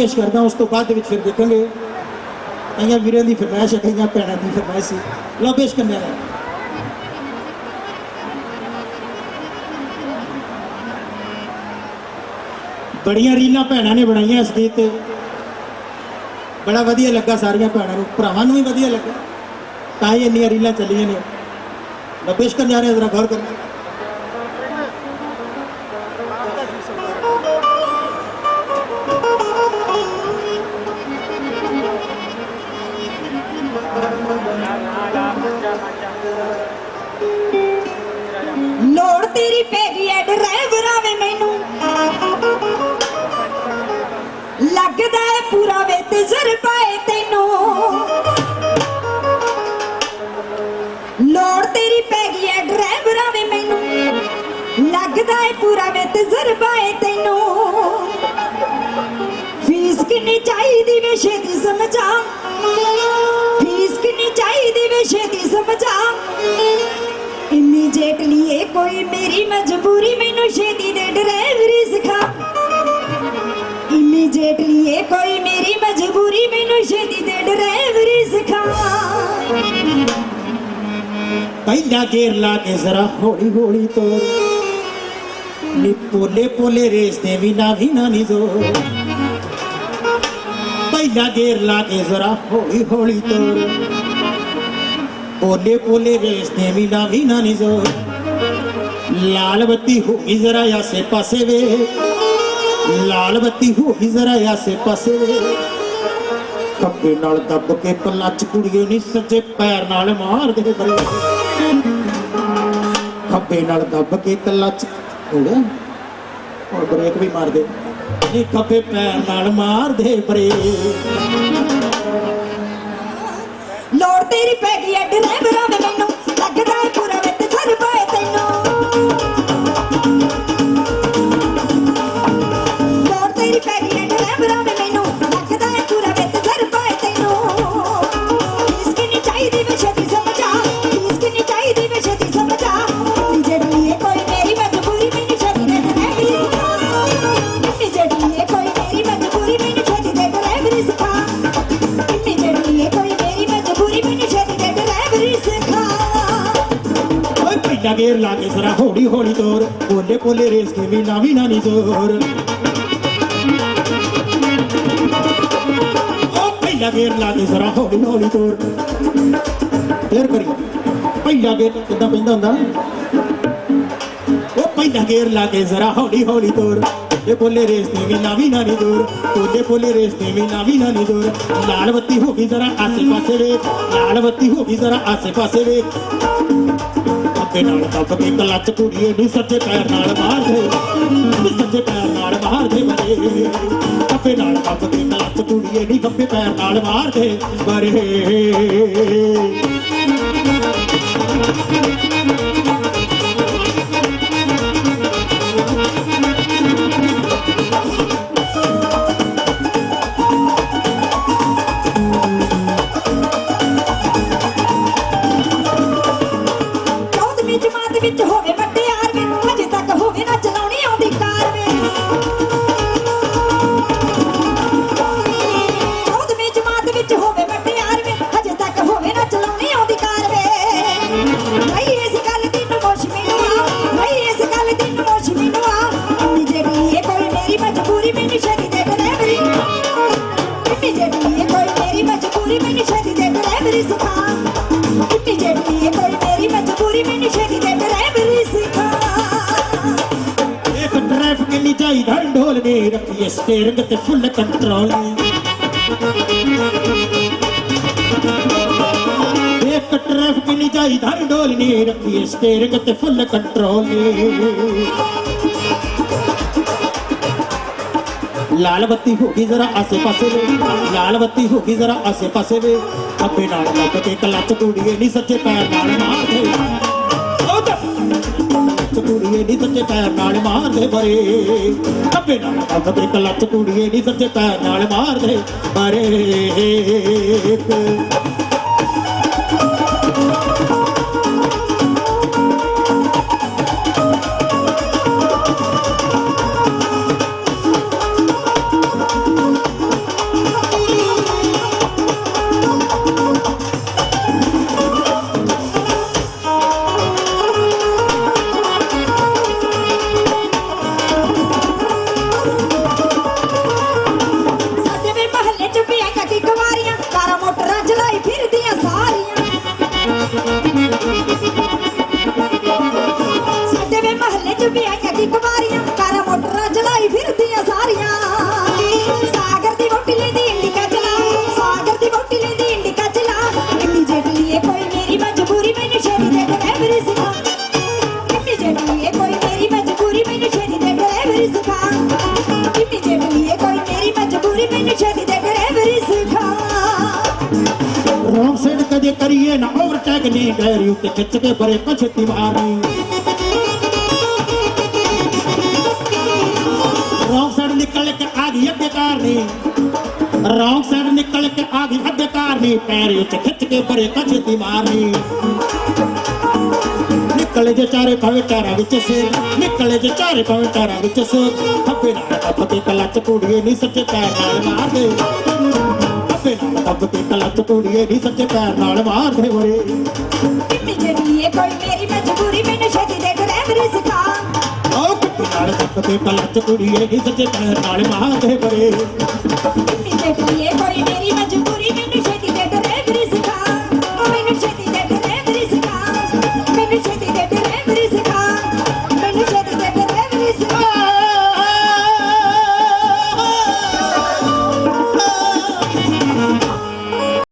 ਪੇਸ਼ ਕਰਦਾ ਉਸ ਤੋਂ ਬਾਅਦ ਦੇ ਵਿੱਚ ਫਿਰ ਦੇਖਾਂਗੇ, ਕਈਆਂ ਵੀਰਾਂ ਦੀ ਫਰਮਾਇਸ਼ ਹੈ, ਕਈਆਂ ਭੈਣਾਂ ਦੀ ਫਰਮਾਇਸ਼ ਸੀ। ਲਓ, ਪੇਸ਼ ਕਰਨਾ ਹੈ ਬੜੀਆਂ ਰੀਲਾਂ ਭੈਣਾਂ ਨੇ ਬਣਾਈਆਂ ਇਸ ਗੀਤ ਤੇ। ਬੜਾ ਵਧੀਆ ਲੱਗਾ ਸਾਰੀਆਂ ਭੈਣਾਂ ਨੂੰ। ਭਰਾਵਾਂ ਨੂੰ ਵੀ ਵਧੀਆ ਲੱਗਾ। ਤਾਂ ਹੀ ਇੰਨੀਆਂ ਰੀਲਾਂ ਚੱਲੀਆਂ ਨੇ। ਮੈਂ ਪੇਸ਼ ਕਰਨ ਜਾ ਰਿਹਾ ਜਰਾ ਗੌਰ ਕਰਨਾ। ਤੇਰੀ ਪੈ ਐ ਡਰਾਈਵਰਾਂ ਵੇ ਮੈਨੂੰ। ਲੱਗਦਾ ਏ ਪੂਰਾ ਵੇ ਤੇ ਏ ਤੈਨੂੰ। ਲੋੜ ਤੇਰੀ ਪੈ ਗਈ ਐ ਡਰਾਈਵਰਾਂ ਵੇ ਮੈਨੂੰ। ਲੱਗਦਾ ਏ ਪੂਰਾ ਵੇ ਤੇ ਏ ਤੈਨੂੰ। ਫੀਸ ਕਿੰਨੀ ਚਾਹੀਦੀ ਵੇ ਛੇਤੀ ਸਮਝਾ। ਕੋਈ ਮੇਰੀ ਮਜਬੂਰੀ ਮੈਨੂੰ ਛੇਤੀ ਦੇ ਡਰਾਈਵਰੀ ਸਿਖਾ। ਇਮੀਡੀਏਟਲੀ ਇਹ ਕੋਈ ਮੇਰੀ ਮਜਬੂਰੀ ਮੈਨੂੰ ਛੇਤੀ ਦੇ ਡਰਾਈਵਰੀ ਸਿਖਾ। ਪਹਿਲਾ ਗੇਰ ਲਾ ਕੇ ਜ਼ਰਾ ਹੌਲੀ ਹੌਲੀ ਤੋਰ ਨੀ ਪੋਲੇ ਪੋਲੇ ਰੇਸ ਦੇ ਵੀ ਨਾ ਵੀ ਨਾ ਨੀ ਜ਼ੋਰ। ਪਹਿਲਾ ਗੇਰ ਲਾ ਕੇ ਜ਼ਰਾ ਹੌਲੀ ਹੌਲੀ ਤੋਰ ਪੋਲੇ ਪੋਲੇ ਰੇਸ ਦੇ ਵੀ ਨਾ ਵੀ ਨਾ ਨੀ ਜ਼ੋਰ। ਲਾਲ ਬੱਤੀ ਹੋ ਜ਼ਰਾ ਆਸੇ ਪਾਸੇ ਵੇ ਲਾਲ ਬੱਤੀ ਹੋ ਜ਼ਰਾ ਆਸੇ ਪਾਸੇ ਵੇ ਖੱਬੇ ਨਾਲ ਦੱਬ ਕੇ ਪੱਲਾ ਚ ਕੁੜੀਏ ਨਹੀਂ ਸੱਜੇ ਪੈਰ ਨਾਲ ਮਾਰ ਦੇ ਬਰੇ ਖੱਬੇ ਨਾਲ ਦੱਬ ਕੇ ਕੱਲਾ ਚ ਹੋੜਿਆ ਬ੍ਰੇਕ ਵੀ ਮਾਰ ਦੇ ਇਹ ਖੱਬੇ ਪੈਰ ਨਾਲ ਮਾਰ ਦੇ ਬਰੇ ਲੋੜ ਤੇਰੀ ਪੈ ਗਈ ਐ, ਡਰਾਈਵਰਾਂ ਵੇ ਮੈਨੂੰ। ਓਏ ਪਹਿਲਾ ਗੇਰ ਲਾ ਕੇ ਜ਼ਰਾ ਹੌਲੀ ਹੌਲੀ ਤੋਰ ਪੋਲੇ ਪੋਲੇ ਰੇਸ ਕੇ ਵੀ ਨਾ ਵੀ ਨਾ ਨੀ ਜ਼ੋਰ ਓ ਪਹਿਲਾ ਗੇਰ ਲਾ ਕੇ ਜ਼ਰਾ ਹੌਲੀ ਹੌਲੀ ਤੋਰ ਫੇਰ ਕਰੀ ਪਹਿਲਾ ਗੇਰ ਕਿੱਦਾਂ ਪੈਂਦਾ ਹੁੰਦਾ? ਉਹ ਪਹਿਲਾ ਗੇਰ ਲਾ ਜ਼ਰਾ ਹੌਲੀ ਹੌਲੀ ਤੋਰ ਇਹ ਬੋਲੇ ਰੇਸ ਤੇ ਵੀ ਨਾ ਵੀ ਨਾ ਨੀ ਦੂਰ। ਬੋਲੇ ਬੋਲੇ ਰੇਸ ਤੇ ਵੀ ਨਾ ਵੀ ਨਾ ਨੀ ਦੂਰ। ਲਾਲ ਬੱਤੀ ਹੋ ਗਈ ਜ਼ਰਾ ਆਸੇ ਪਾਸੇ ਵੇਖ। ਲਾਲ ਬੱਤੀ ਹੋ ਗਈ ਜ਼ਰਾ ਆਸੇ ਪਾਸੇ ਵੇਖ। ਅੱਗੇ ਨਾਲ ਦੱਬ ਕੇ ਕਲੱਚ ਕੁੜੀਏ ਨੂੰ ਸੱਜੇ ਪੈਰ ਨਾਲ ਮਾਰ ਦੇ ਸੱਜੇ ਪੈਰ ਨਾਲ ਮਾਰ ਦੇ ਬਰੇ ਅੱਗੇ ਨਾਲ ਦੱਬ ਕੇ ਕਲੱਚ ਕੁੜੀਏ ਨੀ ਖੱਬੇ ਪੈਰ ਨਾਲ ਮਾਰ ਦੇ ਬਰੇ ਵਿੱਚ ਹੋਵੇ ਰੱਖੀਏ ਸਟੀਅਰਿੰਗ ਤੇ ਫੁੱਲ ਇੱਕ ਟ੍ਰੈਫਿਕ ਨਹੀਂ ਚਾਹੀਦਾ ਢੋਲ ਨੇ ਰੱਖੀਏ ਸਟੀਅਰਿੰਗ ਤੇ ਫੁੱਲ ਕੰਟਰੋਲ ਲਾਲ ਬੱਤੀ ਹੋ ਗਈ ਜ਼ਰਾ ਆਸੇ ਪਾਸੇ ਵੇ ਲਾਲ ਬੱਤੀ ਹੋ ਗਈ ਜ਼ਰਾ ਆਸੇ ਪਾਸੇ ਵੇ ਅੱਬੇ ਨਾਲ ਲੱਗ ਕੇ ਕਲੱਚ ਕੁੜੀਏ ਨਹੀਂ ਸੱਚੇ ਪੈਰ ਨਾਲ ਮਾਰ ਕੁੜੀਏ ਨਹੀਂ ਸੱਚੇ ਪੈਰ ਨਾਲ ਮਾਰਦੇ ਬਰੇ ਅੱਬੇ ਨਾਲ ਲੱਗ ਕੇ ਕਲੱਚ ਕੁੜੀਏ ਨਹੀਂ ਸੱਚੇ ਪੈਰ ਨਾਲ ਮਾਰਦੇ ਬਰੇ ਬਰੇ ਮੈਨੂੰ ਛੇਤੀ ਦੇ ਡਰਾਈਵਰੀ ਸਿਖਾ। ਰੌਂਗ ਸਾਈਡ ਕਦੇ ਕਰੀਏ ਨਾ ਓਵਰਟੇਕ ਨਹੀਂ ਗੈਰੀ ਉੱਤੇ ਖਿੱਚ ਕੇ ਬਰੇ ਪਛਤੀ ਮਾਰੀ ਰੌਂਗ ਸਾਈਡ ਨਿਕਲ ਕੇ ਆ ਗਈ ਅੱਗੇ ਕਾਰ ਨਹੀਂ ਰੌਂਗ ਸਾਈਡ ਨਿਕਲ ਕੇ ਆ ਗਈ ਅੱਗੇ ਕਾਰ ਨਹੀਂ ਪੈਰ ਉੱਤੇ ਖਿੱਚ ਕੇ ਬਰੇ ਪਛਤੀ ਮਾਰਨੀ ਨਿਕਲੇ ਜੇ ਚਾਰੇ ਭਾਵੇਂ ਚਾਰਾਂ ਵਿੱਚ ਸੇ ਨਿਕਲੇ ਜੇ ਚਾਰੇ ਭਾਵੇਂ ਚਾਰਾਂ ਵਿੱਚ ਸੇ ਖੱਬੇ ਨਾਲ ਦੱਬ ਕੇ ਕਲੱਚ ਕੁੜੀਏ ਨਹੀਂ ਸੱਚੇ ਪੈਰ ਨਾਲ ਮਾਰਦੇ। ਖੱਬੇ ਨਾਲ ਦੱਬ ਕੇ ਕਲੱਚ ਕੁੜੀਏ ਨਹੀਂ ਸੱਚੇ ਪੈਰ ਨਾਲ ਮਾਰਦੇ ਵਰੇ ਕਿੰਨੀ ਇਹ ਕੋਈ ਮੇਰੀ ਮਜਬੂਰੀ ਮੈਨੂੰ ਛੇਤੀ ਦੇ ਡਰਾਈਵਰੀ ਸਿਖਾ ਆਓ ਖੱਬੇ ਨਾਲ ਦੱਬ ਕੇ ਕਲੱਚ ਕੁੜੀਏ ਨਹੀਂ ਸੱਚੇ ਪੈਰ ਨਾਲ ਮਾਰਦੇ ਵਰੇ ਕਿੰਨੀ ਇਹ ਕੋਈ ਮੇਰੀ ਮਜਬੂਰੀ